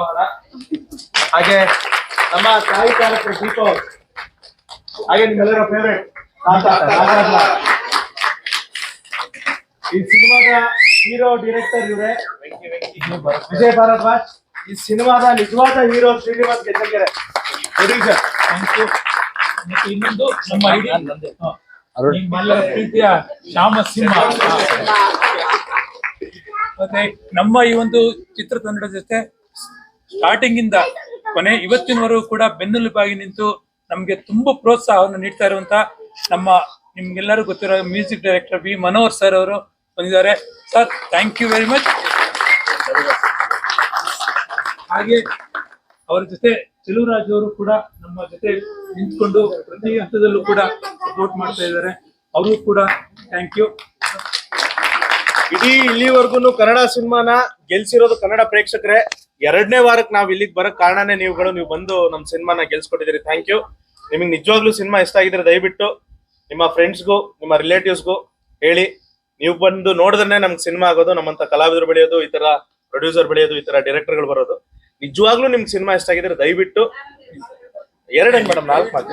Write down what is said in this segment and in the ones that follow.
ಅವರ. ಹಾಗೆ ನಮ್ಮ ತಾಯಿ ಕಾರ್ಯಕ್ರಮ ದೀಪ ಅವರು. ಹಾಗೆ ನಿಮ್ಮೆಲ್ಲರ ಫೇವ್ರೇಟ್ ಈ ಸಿನಿಮಾದ ಹೀರೋ ಡಿರೆಕ್ಟರ್ ಇವರೇ ವಿಜಯ್ ಭಾರದ್ವಾಜ್. ಈ ಸಿನಿಮಾದ ನಿಜವಾದ ಹೀರೋ ಶ್ರೀನಿವಾಸ್ ಗೆಜ್ಜಗೆರೆ ಪ್ರೊಡ್ಯೂಸರ್ ಇನ್ನೊಂದು ನಮ್ಮ ಪ್ರೀತಿಯ ಶ್ಯಾಮ ಸಿಂಹ. ಮತ್ತೆ ನಮ್ಮ ಈ ಒಂದು ಚಿತ್ರತಂಡದ ಜೊತೆ ಸ್ಟಾರ್ಟಿಂಗ್ ಇಂದ ಕೊನೆ ಇವತ್ತಿನವರೆಗೂ ಕೂಡ ಬೆನ್ನೆಲುಬಾಗಿ ನಿಂತು ನಮ್ಗೆ ತುಂಬಾ ಪ್ರೋತ್ಸಾಹವನ್ನು ನೀಡ್ತಾ ಇರುವಂತ ನಮ್ಮ ನಿಮ್ಗೆಲ್ಲರೂ ಗೊತ್ತಿರೋ music director B Manohar sir ಅವರು ಬಂದಿದ್ದಾರೆ. Sir thank you very much ಹಾಗೆ ಅವರ ಜೊತೆ ಚೆಲುವರಾಜ್ ಅವರು ಕೂಡ ನಮ್ಮ ಜೊತೆ ನಿಂತ್ಕೊಂಡು ಪ್ರತಿ ಹಂತದಲ್ಲೂ ಕೂಡ ಸಪೋರ್ಟ್ ಮಾಡ್ತಾ ಇದ್ದಾರೆ. ಅವರು ಕೂಡ ಥ್ಯಾಂಕ್ ಯು ಇಡೀ ಇಲ್ಲಿವರೆಗೂ ಕನ್ನಡ ಸಿನಿಮಾನ ಗೆಲ್ಸಿರೋದು ಕನ್ನಡ ಪ್ರೇಕ್ಷಕರೇ. ಎರಡನೇ ವಾರಕ್ಕೆ ನಾವು ಇಲ್ಲಿಗೆ ಬರೋಕ್ ಕಾರಣನೇ ನೀವುಗಳು, ನೀವು ಬಂದು ನಮ್ಮ ಸಿನಿಮಾನ ಗೆಲ್ಸ್ಕೊಟ್ಟಿದ್ದೀರಿ. ಥ್ಯಾಂಕ್ ಯು ನಿಮಗೆ ನಿಜವಾಗ್ಲೂ ಸಿನಿಮಾ ಇಷ್ಟ ಆಗಿದ್ರೆ ದಯವಿಟ್ಟು ನಿಮ್ಮ ಫ್ರೆಂಡ್ಸ್ಗೂ ನಿಮ್ಮ ರಿಲೇಟಿವ್ಸ್ಗೂ ಹೇಳಿ. ನೀವು ಬಂದು ನೋಡಿದ್ರೆ ನಮ್ಗೆ ಸಿನಿಮಾ ಆಗೋದು, ನಮ್ಮಂತ ಕಲಾವಿದರು ಬೆಳೆಯೋದು, ಈ ತರ ಪ್ರೊಡ್ಯೂಸರ್ ಬೆಳೆಯೋದು, ಈ ತರ ಡೈರೆಕ್ಟರ್ಗಳು ಬರೋದು. ನಿಜವಾಗ್ಲೂ ನಿಮ್ಗೆ ಸಿನಿಮಾ ಇಷ್ಟ ಆಗಿದ್ರೆ ದಯವಿಟ್ಟು ಎರಡೇ ಮೇಡಮ್ ನಾಲ್ಕು ಮಾತು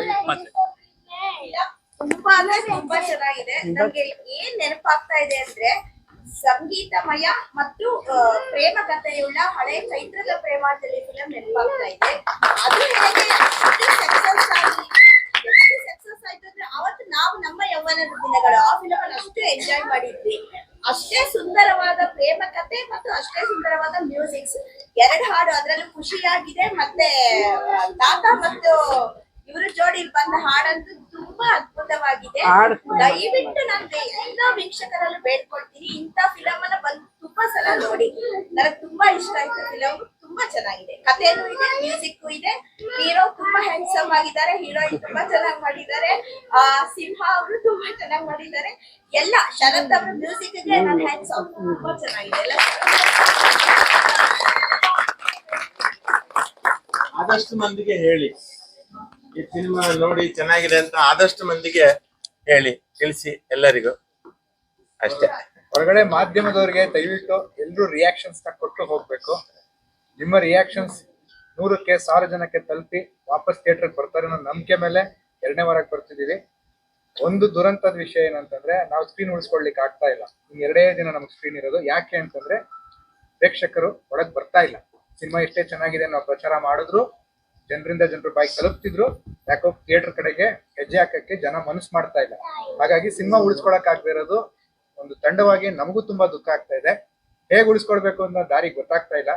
ತುಂಬಾ ಅಂದ್ರೆ ತುಂಬಾ ಚೆನ್ನಾಗಿದೆ. ನಮ್ಗೆ ಏನ್ ನೆನಪಾಗ್ತಾ ಇದೆ ಅಂದ್ರೆ ಸಂಗೀತಮಯ ಮತ್ತು ಪ್ರೇಮ ಕಥೆಯುಳ್ಳ ಹಳೆ ಚೈತ್ರದ ಪ್ರೇಮಾಂಜಲಿ ಫಿಲಂ ನೆನಪಾಗ್ತಾ ಇದೆ. ಅದು ನನಗೆ ಸಕ್ಸಸ್ ಆಗಿ, ಎಷ್ಟು ಸಕ್ಸಸ್ ಆಯ್ತು ಅಂದ್ರೆ ಅವತ್ತು ನಾವು ನಮ್ಮ ಯೌವನದ ದಿನಗಳು. ಆ ಫಿಲಮ್ ಅನ್ನು ಅಷ್ಟು ಎಂಜಾಯ್ ಮಾಡಿದ್ವಿ. ಅಷ್ಟೇ ಸುಂದರವಾದ ಪ್ರೇಮ ಕಥೆ ಮತ್ತು ಅಷ್ಟೇ ಸುಂದರವಾದ ಮ್ಯೂಸಿಕ್ಸ್ ಎರಡು ಹಾಡು, ಅದರಲ್ಲೂ ಖುಷಿಯಾಗಿದೆ. ಮತ್ತೆ ತಾತ ಮತ್ತು ಇವ್ರ ಜೋಡಿ ಬಂದ ಹಾಡಂತ ತುಂಬಾ ಅದ್ಭುತವಾಗಿದೆ. ದಯವಿಟ್ಟು ನಾನು ಎಲ್ಲ ವೀಕ್ಷಕರಲ್ಲೂ ಬೇಡ್ಕೊಳ್ತೀನಿ ಇಂಥ ಫಿಲಮ್ ಅನ್ನ ಬಂದು ತುಂಬಾ ಸಲ ನೋಡಿ. ನನಗೆ ತುಂಬಾ ಇಷ್ಟ ಆಯ್ತು. ಫಿಲಮ್ ತುಂಬಾ ಚೆನ್ನಾಗಿದೆ. ಕಥೆನೂ ಇದೆ ಮ್ಯೂಸಿಕ್ ಇದೆ. ಹೀರೋ ತುಂಬಾ ಹ್ಯಾಂಡ್ಸಮ್ ಆಗಿದ್ದಾರೆ. ಹೀರೋಯಿನ್ ತುಂಬಾ ಚೆನ್ನಾಗಿ ಮಾಡಿದ್ದಾರೆ. ಆ ಸಿಂಹ ಅವರು ತುಂಬಾ ಚೆನ್ನಾಗಿ ಮಾಡಿದ್ದಾರೆ. ಎಲ್ಲ ಶರತ್ ಅವರ ಮ್ಯೂಸಿಕ್ಗೆ ನಾನು ಹ್ಯಾಂಡ್ಸ್ ತುಂಬಾ ಚೆನ್ನಾಗಿದೆ. ಎಲ್ಲ ಆದಷ್ಟು ಮಂದಿಗೆ ಹೇಳಿ. ಈ ಸಿನಿಮಾ ನೋಡಿ ಚೆನ್ನಾಗಿದೆ ಅಂತ ಆದಷ್ಟು ಮಂದಿಗೆ ಹೇಳಿ, ತಿಳಿಸಿ ಎಲ್ಲರಿಗೂ. ಅಷ್ಟೇ. ಹೊರಗಡೆ ಮಾಧ್ಯಮದವರಿಗೆ ದಯವಿಟ್ಟು ಎಲ್ಲರೂ ರಿಯಾಕ್ಷನ್ಸ್ನ ಕೊಟ್ಟು ಹೋಗ್ಬೇಕು. ನಿಮ್ಮ ರಿಯಾಕ್ಷನ್ಸ್ ನೂರಕ್ಕೆ ಸಾವಿರ ಜನಕ್ಕೆ ತಲುಪಿ ವಾಪಸ್ ಥಿಯೇಟರ್ ಬರ್ತಾರೆ ಅನ್ನೋ ನಂಬಿಕೆ ಮೇಲೆ ಎರಡನೇ ವಾರಕ್ಕೆ ಬರ್ತಿದೀವಿ ಒಂದು ದುರಂತದ ವಿಷಯ ಏನಂತಂದ್ರೆ ನಾವು ಸ್ಕ್ರೀನ್ ಉಳಿಸ್ಕೊಳ್ಲಿಕ್ಕೆ ಆಗ್ತಾ ಇಲ್ಲ. ಎರಡೇ ದಿನ ನಮ್ಗೆ ಸ್ಕ್ರೀನ್ ಇರೋದು. ಯಾಕೆ ಅಂತಂದ್ರೆ ಪ್ರೇಕ್ಷಕರು ಒಳಗ್ ಬರ್ತಾ ಇಲ್ಲ. ಸಿನಿಮಾ ಎಷ್ಟೇ ಚೆನ್ನಾಗಿದೆ ನಾವು ಪ್ರಚಾರ ಮಾಡಿದ್ರು ಜನರಿಂದ ಜನರು ಬಾಯಿ ತಲುಪ್ತಿದ್ರು. ಯಾಕೋ ಥಿಯೇಟರ್ ಕಡೆಗೆ ಹೆಜ್ಜೆ ಹಾಕಕ್ಕೆ ಜನ ಮನಸ್ಸು ಮಾಡ್ತಾ ಇಲ್ಲ. ಹಾಗಾಗಿ ಸಿನಿಮಾ ಉಳಿಸ್ಕೊಳಕ್ ಆಗದೇ ಇರೋದು ಒಂದು ತಂಡವಾಗಿ ನಮಗೂ ತುಂಬಾ ದುಃಖ ಆಗ್ತಾ ಇದೆ. ಹೇಗೆ ಉಳಿಸ್ಕೊಳ್ಬೇಕು ಅನ್ನೋ ದಾರಿ ಗೊತ್ತಾಗ್ತಾ ಇಲ್ಲ.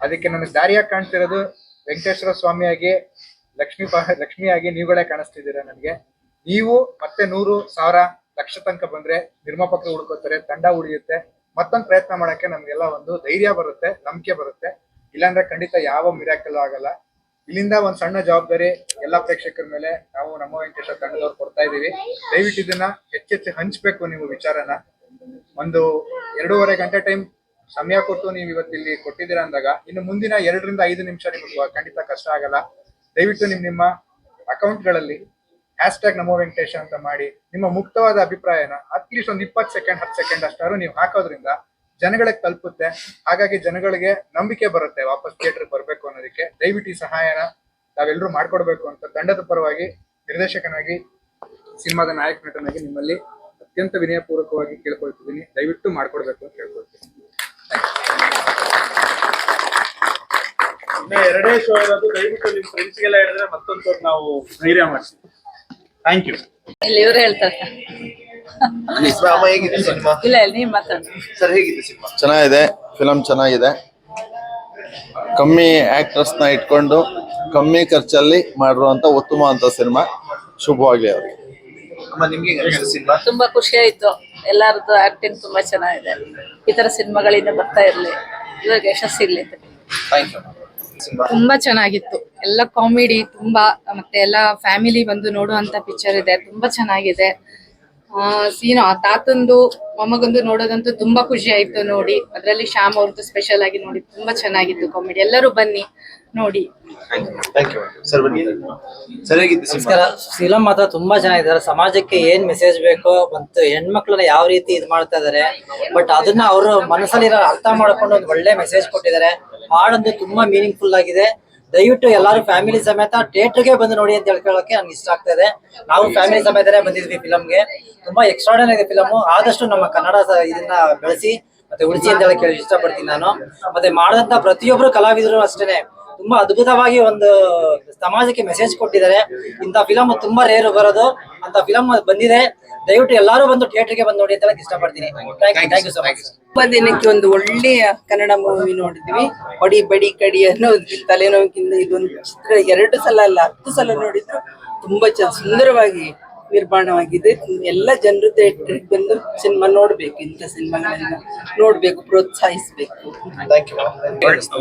ಅದಕ್ಕೆ ನನಗೆ ದಾರಿಯಾಗಿ ಕಾಣ್ತಿರೋದು ವೆಂಕಟೇಶ್ವರ ಸ್ವಾಮಿಯಾಗಿ, ಲಕ್ಷ್ಮೀ ಲಕ್ಷ್ಮಿಯಾಗಿ ನೀವುಗಳೇ ಕಾಣಿಸ್ತಿದ್ದೀರಾ ನನಗೆ. ನೀವು ಮತ್ತೆ ನೂರು, ಸಾವಿರ ಲಕ್ಷ ತನಕ ಬಂದ್ರೆ ನಿರ್ಮಾಪಕರು ಹುಡ್ಕೋತಾರೆ, ತಂಡ ಉಳಿಯುತ್ತೆ. ಮತ್ತೊಂದು ಪ್ರಯತ್ನ ಮಾಡಕ್ಕೆ ನಮ್ಗೆಲ್ಲ ಒಂದು ಧೈರ್ಯ ಬರುತ್ತೆ, ನಂಬಿಕೆ ಬರುತ್ತೆ. ಇಲ್ಲಾಂದ್ರೆ ಖಂಡಿತ ಯಾವ ಮಿರಾಕಲ್ ಆಗಲ್ಲ. ಇಲ್ಲಿಂದ ಒಂದ್ ಸಣ್ಣ ಜವಾಬ್ದಾರಿ ಎಲ್ಲಾ ಪ್ರೇಕ್ಷಕರ ಮೇಲೆ ನಾವು ನಮ್ಮ ವೆಂಕಟೇಶ್ವರ ತಂಡದವ್ರು ಕೊಡ್ತಾ ಇದೀವಿ ದಯವಿಟ್ಟು ಇದನ್ನ ಹೆಚ್ಚೆಚ್ಚು ಹಂಚ್ಬೇಕು ನೀವು ವಿಚಾರನ. ಒಂದು ಎರಡೂವರೆ ಗಂಟೆ ಟೈಮ್ ಸಮಯ ಕೊಟ್ಟು ನೀವು ಇವತ್ತು ಇಲ್ಲಿ ಕೊಟ್ಟಿದ್ದೀರಾ ಅಂದಾಗ ಇನ್ನು ಮುಂದಿನ ಎರಡರಿಂದ ಐದು ನಿಮಿಷ ನಿಮಗೆ ಖಂಡಿತ ಕಷ್ಟ ಆಗಲ್ಲ. ದಯವಿಟ್ಟು ನಿಮ್ ನಿಮ್ಮ ಅಕೌಂಟ್ಗಳಲ್ಲಿ ಹ್ಯಾಶ್ ಟ್ಯಾಗ್ ನಮೋ ವೆಂಕಟೇಶ ಅಂತ ಮಾಡಿ ನಿಮ್ಮ ಮುಕ್ತವಾದ ಅಭಿಪ್ರಾಯನ, ಅಟ್ಲೀಸ್ಟ್ ಒಂದು ಇಪ್ಪತ್ತು ಸೆಕೆಂಡ್, ಹತ್ತು ಸೆಕೆಂಡ್ ಅಷ್ಟಾದ್ರೂ ನೀವು ಹಾಕೋದ್ರಿಂದ ಜನಗಳಿಗೆ ತಲುಪುತ್ತೆ. ಹಾಗಾಗಿ ಜನಗಳಿಗೆ ನಂಬಿಕೆ ಬರುತ್ತೆ ವಾಪಸ್ ಥಿಯೇಟರ್ ಬರಬೇಕು ಅನ್ನೋದಕ್ಕೆ. ದಯವಿಟ್ಟು ಸಹಾಯನ ತಾವೆಲ್ಲರೂ ಮಾಡ್ಕೊಡ್ಬೇಕು ಅಂತ ತಂಡದ ಪರವಾಗಿ ನಿರ್ದೇಶಕನಾಗಿ ಸಿನಿಮಾದ ನಾಯಕ ನಟನಾಗಿ ನಿಮ್ಮಲ್ಲಿ ಅತ್ಯಂತ ವಿನಯಪೂರ್ವಕವಾಗಿ ಕೇಳ್ಕೊಳ್ತಿದ್ದೀನಿ. ದಯವಿಟ್ಟು ಮಾಡ್ಕೊಡ್ಬೇಕು ಅಂತ ಕೇಳ್ಕೊಳ್ತೀನಿ. ಎರಡೇ ಶೋ ಇರೋದು ದಯವಿಟ್ಟು ನಿಮ್ ಫ್ರೆಂಡ್ಸ್ಗೆಲ್ಲ ಹೇಳಿದ್ರೆ ಮತ್ತೊಂದು ನಾವು ಧೈರ್ಯ ಮಾಡ್ತೀವಿ. ಥ್ಯಾಂಕ್ ಯು ಇಲ್ಲಿ ಇವ್ರು ಹೇಳ್ತಾರೆ. ಹೇಗಿದೆ ಸಿನಿಮಾ? ಇಲ್ಲ ಇಲ್ಲ ನೀವ್ ಮಾತಾಡಿ. ಸರ್ ಹೇಗಿದೆ ಸಿನಿಮಾ? ಚೆನ್ನಾಗಿದೆ ಫಿಲಮ್ ಚೆನ್ನಾಗಿದೆ. ಕಮ್ಮಿ ಆಕ್ಟರ್ಸ್ನ ಇಟ್ಕೊಂಡು ಕಮ್ಮಿ ಖರ್ಚಲ್ಲಿ ಮಾಡಿರುವಂತ ಉತ್ತಮ ಅಂತ ಸಿನಿಮಾ ಶುಭವಾಗಿ ಅವ್ರಿಗೆ. ಅಮ್ಮ ನಿಮ್ಗೆ ಹೇಗೆ ಸಿನಿಮಾ? ತುಂಬಾ ಖುಷಿ ಆಯ್ತು. ಎಲ್ಲರದ್ದು ಆಕ್ಟಿಂಗ್ ತುಂಬಾ ಚೆನ್ನಾಗಿದೆ. ಈ ತರ ಸಿನಿಮಾಗಳಿಂದ ಬರ್ತಾ ಇರ್ಲಿ. ಇವಾಗ ಯಶಸ್ಸಿರ್ಲಿ ಥ್ಯಾಂಕ್ ಯು ಸಿನಿಮಾ? ತುಂಬಾ ಚೆನ್ನಾಗಿತ್ತು. ಎಲ್ಲ ಕಾಮಿಡಿ ತುಂಬಾ ಮತ್ತೆ ಎಲ್ಲ ಫ್ಯಾಮಿಲಿ ಬಂದು ನೋಡುವಂತ ಪಿಕ್ಚರ್ ಇದೆ. ತುಂಬಾ ಚೆನ್ನಾಗಿದೆ. ಸೀನು ಆ ತಾತಂದು ಮೊಮ್ಮಗಂದು ನೋಡೋದಂತೂ ತುಂಬಾ ಖುಷಿ ಆಯ್ತು ನೋಡಿ. ಅದ್ರಲ್ಲಿ ಶ್ಯಾಮ್ ಅವ್ರದ್ದು ಸ್ಪೆಷಲ್ ಆಗಿ ನೋಡಿ ತುಂಬಾ ಚೆನ್ನಾಗಿತ್ತು ಕಾಮಿಡಿ ಎಲ್ಲರೂ ಬನ್ನಿ ನೋಡಿ. ಥ್ಯಾಂಕ್ ಯು ಸರ್ ಬನ್ನಿ. ಸರ್ ಹೇಗಿತ್ತು ಸಿನಿಮಾ? ನಮಸ್ಕಾರ. ಫಿಲಂ ಮಾತ್ರ ತುಂಬಾ ಚೆನ್ನಾಗಿದ್ದಾರೆ. ಸಮಾಜಕ್ಕೆ ಏನ್ ಮೆಸೇಜ್ ಬೇಕೋ ಮತ್ತು ಹೆಣ್ಮಕ್ಳನ್ನ ಯಾವ ರೀತಿ ಇದು ಮಾಡ್ತಾ ಇದಾರೆ ಬಟ್ ಅದನ್ನ ಅವರು ಮನಸ್ಸಲ್ಲಿ ಅರ್ಥ ಮಾಡ್ಕೊಂಡು ಒಂದು ಒಳ್ಳೆ ಮೆಸೇಜ್ ಕೊಟ್ಟಿದ್ದಾರೆ. ಹಾಡಂದ್ರೆ ತುಂಬಾ ಮೀನಿಂಗ್ಫುಲ್ ಆಗಿದೆ. ದಯವಿಟ್ಟು ಎಲ್ಲರೂ ಫ್ಯಾಮಿಲಿ ಸಮೇತ ಥಿಯೇಟರ್ಗೆ ಬಂದು ನೋಡಿ ಅಂತ ಹೇಳ್ಕೊಳ್ಳೋಕೆ ನನಗೆ ಇಷ್ಟ ಆಗ್ತಾ ಇದೆ. ನಾವು ಫ್ಯಾಮಿಲಿ ಸಮೇತನೇ ಬಂದಿದ್ವಿ ಫಿಲಮ್ಗೆ. ತುಂಬಾ ಎಕ್ಸ್ಟ್ರಾಡನರಿ ಇದೆ ಫಿಲಮ್. ಆದಷ್ಟು ನಮ್ಮ ಕನ್ನಡ ಇದನ್ನ ಬೆಳೆಸಿ ಮತ್ತೆ ಉಳಿಸಿ ಅಂತ ಹೇಳಕ್ ಇಷ್ಟಪಡ್ತೀನಿ ನಾನು. ಮತ್ತೆ ಮಾಡಿದಂತ ಪ್ರತಿಯೊಬ್ರು ಕಲಾವಿದರು ಅಷ್ಟೇನೆ. ತುಂಬಾ ಅದ್ಭುತವಾಗಿ ಒಂದು ಸಮಾಜಕ್ಕೆ ಮೆಸೇಜ್ ಕೊಟ್ಟಿದ್ದಾರೆ. ಇಂಥ ಫಿಲಮ್ ತುಂಬಾ ರೇರ್ ಬರೋದು. ಅಂತ ಫಿಲಮ್ ಬಂದಿದೆ. ದಯವಿಟ್ಟು ಎಲ್ಲರೂ ಬಂದು ಥಿಯೇಟರ್ಗೆ ಬಂದು ನೋಡಿ ಅಂತ ಇಷ್ಟಪಡ್ತೀನಿ. ಥ್ಯಾಂಕ್ ಯು ಸೊ ಮಚ್ ತುಂಬಾ ದಿನಕ್ಕೆ ಒಂದು ಒಳ್ಳೆಯ ಕನ್ನಡ ಮೂವಿ ನೋಡಿದ್ವಿ. ಹೊಡಿ ಬಡಿ ಕಡಿ ಅನ್ನೋ ತಲೆನೋವಿಗಿಂತ ಇದೊಂದು ಚಿತ್ರ ಎರಡು ಸಲ ಅಲ್ಲ ಹತ್ತು ಸಲ ನೋಡಿದ್ರು. ತುಂಬಾ ಚ ಸುಂದರವಾಗಿ ನಿರ್ಮಾಣವಾಗಿದೆ. ಎಲ್ಲ ಜನರು ಥಿಯೇಟರ್ಗೆ ಬಂದು ಸಿನಿಮಾ ನೋಡ್ಬೇಕು ಇಂಥ ಸಿನಿಮಾಗಳನ್ನ ನೋಡ್ಬೇಕು ಪ್ರೋತ್ಸಾಹಿಸ್ಬೇಕು.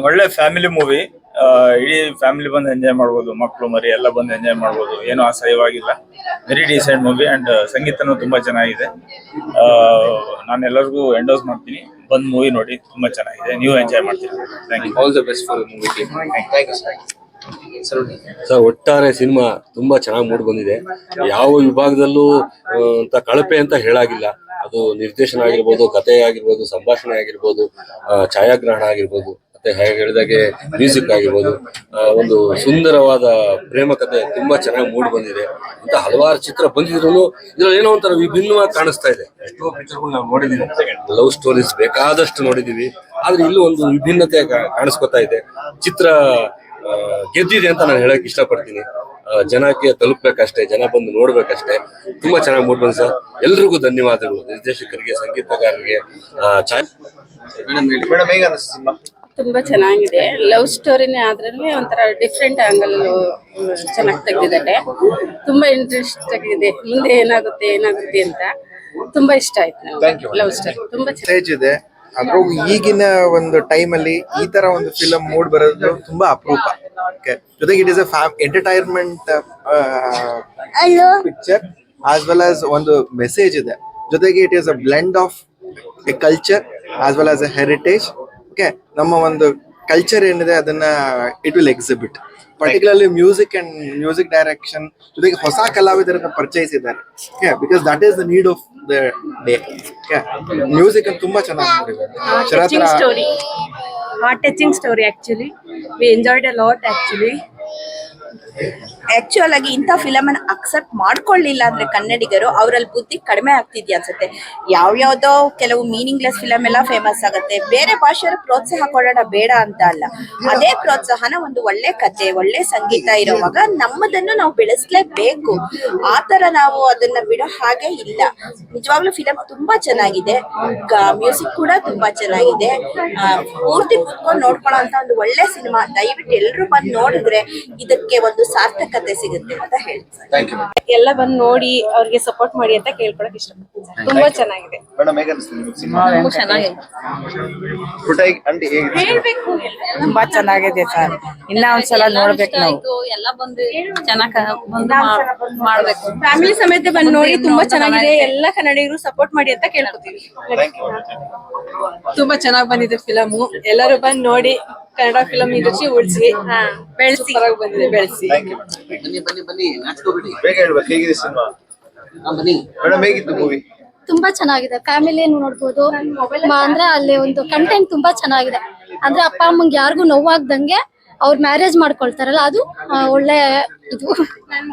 ಒಳ್ಳೆ ಫ್ಯಾಮಿಲಿ ಮೂವಿ ಇಡೀ ಫ್ಯಾಮಿಲಿ ಬಂದು ಎಂಜಾಯ್ ಮಾಡ್ಬೋದು ಮಕ್ಕಳು ಮರಿ ಎಲ್ಲ ಬಂದು ಎಂಜಾಯ್ ಮಾಡ್ಬೋದು. ಏನು ಅಸಹ್ಯವಾಗಿಲ್ಲ ವೆರಿ ಡೀಸೆಂಟ್ ಮೂವಿ ಅಂಡ್ ಸಂಗೀತನೂ ತುಂಬಾ ಚೆನ್ನಾಗಿದೆ. ಆ, ನಾನು ಎಲ್ಲರಿಗೂ ಎಂಡೋಸ್ ಮಾಡ್ತೀನಿ. ಬಂದು ಮೂವಿ ನೋಡಿ ತುಂಬಾ ಚೆನ್ನಾಗಿದೆ. ನೀವು ಎಂಜಾಯ್ ಮಾಡ್ತೀರಿ. Thank you all the best for movie team thank you sir ಒಟ್ಟಾರೆ ಸಿನಿಮಾ ತುಂಬಾ ಚೆನ್ನಾಗಿ ಮೂಡ್ ಬಂದಿದೆ. ಯಾವ ವಿಭಾಗದಲ್ಲೂ ಅಂತ ಕಳಪೆ ಅಂತ ಹೇಳಾಗಿಲ್ಲ. ಅದು ನಿರ್ದೇಶನ ಆಗಿರ್ಬೋದು ಕಥೆ ಆಗಿರ್ಬೋದು ಸಂಭಾಷಣೆ ಆಗಿರ್ಬೋದು ಛಾಯಾಗ್ರಹಣ ಆಗಿರ್ಬೋದು ಮತ್ತೆ ಹೇಗೆ ಹೇಳಿದಾಗೆ ಮ್ಯೂಸಿಕ್ ಆಗಿರ್ಬೋದು ಒಂದು ಸುಂದರವಾದ ಪ್ರೇಮ ಕಥೆ ತುಂಬಾ ಚೆನ್ನಾಗಿ ಮೂಡ್ ಬಂದಿದೆ. ಅಂತ ಹಲವಾರು ಚಿತ್ರ ಬಂದಿದ್ರು ಇದ್ರಲ್ಲಿ ಏನೋ ಒಂಥರ ವಿಭಿನ್ನವಾಗಿ ಕಾಣಿಸ್ತಾ ಇದೆ. ಎಷ್ಟೋ ಪಿಕ್ಚರ್ಗಳು ನಾವು ನೋಡಿದೀವಿ. ಲವ್ ಸ್ಟೋರೀಸ್ ಬೇಕಾದಷ್ಟು ನೋಡಿದೀವಿ. ಆದ್ರೆ ಇಲ್ಲೂ ಒಂದು ವಿಭಿನ್ನತೆ ಕಾಣಿಸ್ಕೊತಾ ಇದೆ. ಚಿತ್ರ ಗೆದ್ದಿದೆ ಅಂತ ನಾನು ಹೇಳಕ್ ಇಷ್ಟಪಡ್ತೀನಿ. ಜನಕ್ಕೆ ತಲುಪಬೇಕಷ್ಟೇ ಜನ ಬಂದು ನೋಡ್ಬೇಕಷ್ಟೇ. ತುಂಬಾ ಚೆನ್ನಾಗಿ ಮೂಡ್ ಬಂದ್ ಸರ್. ಎಲ್ರಿಗೂ ಧನ್ಯವಾದಗಳು. ನಿರ್ದೇಶಕರಿಗೆ ಸಂಗೀತಗಾರರಿಗೆ ತುಂಬಾ ಚೆನ್ನಾಗಿದೆ. ಲವ್ ಸ್ಟೋರಿನೇ ಆದ್ರೆ ಒಂಥರ ಡಿಫ್ರೆಂಟ್ ಆಂಗಲ್ ಚೆನ್ನಾಗಿ ತೆಗೆದಿದ್ದಾರೆ. ತುಂಬಾ ಇಂಟ್ರೆಸ್ಟ್ ಆಗಿದೆ. ಮುಂದೆ ಏನಾಗುತ್ತೆ ಏನಾಗುತ್ತೆ ಅಂತ ತುಂಬಾ ಇಷ್ಟ ಆಯ್ತು ಲವ್ ಸ್ಟೋರಿ ತುಂಬಾ ಚೆನ್ನಾಗಿ ಅದ್ರಾಗೂ ಈಗಿನ ಒಂದು ಟೈಮ್ ಅಲ್ಲಿ ಈ ತರ ಒಂದು ಫಿಲಂ ಮೂಡ್ ಬರೋದು ತುಂಬಾ ಅಪರೂಪ. ಜೊತೆಗೆ it is a entertainment picture as well as ಒಂದು ಮೆಸೇಜ್ ಇದೆ. ಜೊತೆಗೆ it is a blend of a culture as well as a heritage okay ನಮ್ಮ ಒಂದು ಕಲ್ಚರ್ ಏನಿದೆ ಅದನ್ನ it will exhibit particularly music and music direction ಜೊತೆಗೆ ಹೊಸ ಕಲಾವಿದರನ್ನ ಪರಿಚಯಿಸಿದ್ದಾರೆ because that is the need of day music ತುಂಬಾ ಚೆನ್ನಾಗಿ ಮಾಡಿದ್ದಾರೆ. Story heart touching story actually we enjoyed a lot actually actual ಆಗಿ ಇಂಥ ಫಿಲಮ್ ಅನ್ನ ಅಕ್ಸೆಪ್ಟ್ ಮಾಡ್ಕೊಳ್ಳಿಲ್ಲ ಅಂದ್ರೆ ಕನ್ನಡಿಗರು, ಅವರಲ್ಲಿ ಬುದ್ಧಿ ಕಡಿಮೆ ಆಗ್ತಿದ್ಯಾ ಅನ್ಸುತ್ತೆ. ಯಾವ್ಯಾವ್ದೋ ಕೆಲವು ಮೀನಿಂಗ್ಲೆಸ್ ಫಿಲಮ್ ಎಲ್ಲ ಫೇಮಸ್ ಆಗುತ್ತೆ. ಬೇರೆ ಭಾಷೆಯವರು ಪ್ರೋತ್ಸಾಹ ಕೊಡೋಣ ಬೇಡ ಅಂತ ಅಲ್ಲ. ಅದೇ ಪ್ರೋತ್ಸಾಹನ ಒಂದು ಒಳ್ಳೆ ಕತೆ, ಒಳ್ಳೆ ಸಂಗೀತ ಇರುವಾಗ ನಮ್ಮದನ್ನು ನಾವು ಬೆಳೆಸ್ಲೇಬೇಕು. ಆ ತರ ನಾವು ಅದನ್ನ ಬಿಡೋ ಹಾಗೆ ಇಲ್ಲ. ನಿಜವಾಗ್ಲೂ ಫಿಲಮ್ ತುಂಬಾ ಚೆನ್ನಾಗಿದೆ. ಮ್ಯೂಸಿಕ್ ಕೂಡ ತುಂಬಾ ಚೆನ್ನಾಗಿದೆ. ಪೂರ್ತಿ ಕುತ್ಕೊಂಡು ನೋಡ್ಕೊಳ್ಳೋ ಒಂದು ಒಳ್ಳೆ ಸಿನಿಮಾ ದಯವಿಟ್ಟು ಎಲ್ರು ಬಂದು ನೋಡಿದ್ರೆ ಇದಕ್ಕೆ ಒಂದು ಸಾರ್ಥಕತೆ ಸಿಗುತ್ತೆ ಅಂತ ಹೇಳ್ತಾರೆ ಥ್ಯಾಂಕ್ ಯು ಎಲ್ಲ ಬಂದು ನೋಡಿ ಅವ್ರಿಗೆ ಸಪೋರ್ಟ್ ಮಾಡಿ ಅಂತ ಕೇಳ್ಕೊಳಕ್ ಇಷ್ಟಪಡ್ತೀನಿ ತುಂಬಾ ಚೆನ್ನಾಗಿದೆ. ಹೇಳ್ಬೇಕು ತುಂಬಾ ಚೆನ್ನಾಗಿದೆ ಸರ್ ಇನ್ನ ಒಂದ್ಸಲ ನೋಡ್ಬೇಕು ನಾವು. ಎಲ್ಲ ಬಂದು ಚೆನ್ನಾಗ್ ಬಂದು ಮಾಡ್ಬೇಕು. ಫ್ಯಾಮಿಲಿ ಸಮೇತ ಬಂದು ನೋಡಿ ತುಂಬಾ ಚೆನ್ನಾಗಿದೆ. ಎಲ್ಲ ಕನ್ನಡಿಗರು ಸಪೋರ್ಟ್ ಮಾಡಿ ಅಂತ ಕೇಳ್ಕೊತೀವಿ. ಥ್ಯಾಂಕ್ ಯು ತುಂಬಾ ಚೆನ್ನಾಗಿ ಬಂದಿದೆ ಫಿಲಮು ಎಲ್ಲರೂ ಬಂದು ನೋಡಿ ಕನ್ನಡ ಫಿಲಮ್ ಇಂಡಸ್ಟ್ರಿ ಉಳಿಸಿ. ಬೆಳೆಸಿ. ಬಂದಿದೆ ಬೆಳೆಸಿ. ಥ್ಯಾಂಕ್ ಯು ಬನ್ನಿ ಬನ್ನಿ ಬನ್ನಿ ನಾಚ್ಕೋಬಿಡಿ. ಬೇಗ ಹೇಳ್ಬೇಕು ಹೇಗಿದೆ ಸಿನಿಮಾ? ಬನ್ನಿ. ಮೇಡಮ್ ಹೇಗಿತ್ತು ಮೂವಿ ತುಂಬಾ ಚೆನ್ನಾಗಿದೆ. ಫ್ಯಾಮಿಲಿ ನೋಡ್ಬೋದು. ಅಂದ್ರೆ ಅಲ್ಲಿ ಒಂದು ಕಂಟೆಂಟ್ ತುಂಬಾ ಚೆನ್ನಾಗಿದೆ. ಅಂದ್ರೆ ಅಪ್ಪ ಅಮ್ಮಂಗೆ ಯಾರಿಗೂ ನೋವಾಗ್ದಂಗೆ ಅವ್ರ ಮ್ಯಾರೇಜ್ ಮಾಡ್ಕೊಳ್ತಾರಲ್ಲ ಅದು ಆ, ಒಳ್ಳೆ ಇದು.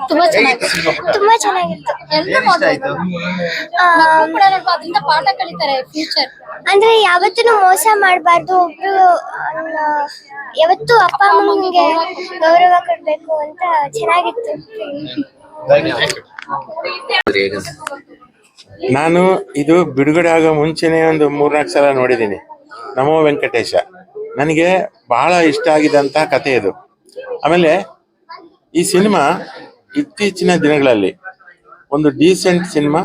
ತುಂಬಾ ಚೆನ್ನಾಗಿ ತುಂಬಾ ಚೆನ್ನಾಗಿತ್ತು. ಎಲ್ಲ ಕೂಡ ಅದರಿಂದ ಪಾಠ ಕಲಿತಾರೆ ಫ್ಯೂಚರ್ ಅಂದ್ರೆ ಯಾವತ್ತೂ ಮೋಸ ಮಾಡಬಾರ್ದು ಒಬ್ರು ಯಾವತ್ತು ಅಪ್ಪ ಅಮ್ಮನಿಗೆ ಗೌರವ ಕೊಡ್ಬೇಕು ಅಂತ ಚೆನ್ನಾಗಿತ್ತು. ನಾನು ಇದು ಬಿಡುಗಡೆ ಆಗೋ ಮುಂಚೆನೆ ಒಂದು ಮೂರ್ನಾಲ್ಕು ಸಲ ನೋಡಿದ್ದೀನಿ. ನಮೋ ವೆಂಕಟೇಶ. ನನಗೆ ಬಹಳ ಇಷ್ಟ ಆಗಿದಂತ ಕಥೆ ಇದು. ಆಮೇಲೆ ಈ ಸಿನಿಮಾ ಇತ್ತೀಚಿನ ದಿನಗಳಲ್ಲಿ ಒಂದು ಡೀಸೆಂಟ್ ಸಿನಿಮಾ